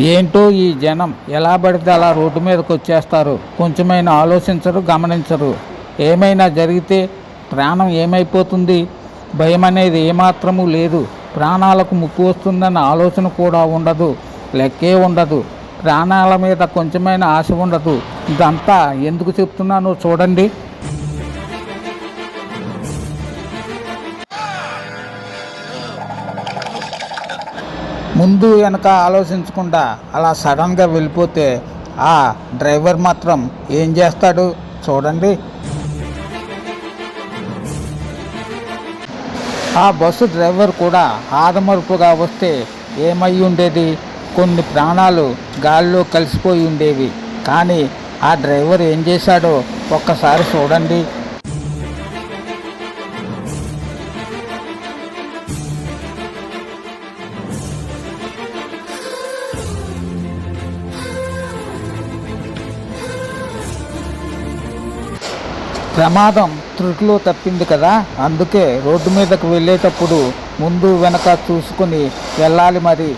ఏంటో ఈ జనం ఎలా పడితే అలా రోడ్డు మీదకి వచ్చేస్తారు. కొంచెమైనా ఆలోచించరు గమనించరు. ఏమైనా జరిగితే ప్రాణం ఏమైపోతుంది? భయం అనేది ఏమాత్రము లేదు. ప్రాణాలకు ముప్పు వస్తుందన్న ఆలోచన కూడా ఉండదు. లెక్కే ఉండదు. ప్రాణాల మీద కొంచెమైనా ఆశ ఉండదు. ఇదంతా ఎందుకు చెప్తున్నానో చూడండి. ముందు వెనక ఆలోచించకుండా అలా సడన్గా వెళ్ళిపోతే ఆ డ్రైవర్ మాత్రం ఏం చేస్తాడు చూడండి. ఆ బస్సు డ్రైవర్ కూడా ఆదమరుపుగా వస్తే ఏమై ఉండేది? కొన్ని ప్రాణాలు గాల్లో కలిసిపోయి ఉండేవి. కానీ ఆ డ్రైవర్ ఏం చేశాడో ఒక్కసారి చూడండి. ప్రమాదం త్రుటిలో తప్పింది కదా? అందుకే రోడ్డు మీదకు వెళ్ళేటప్పుడు ముందు వెనక చూసుకుని వెళ్ళాలి మరి.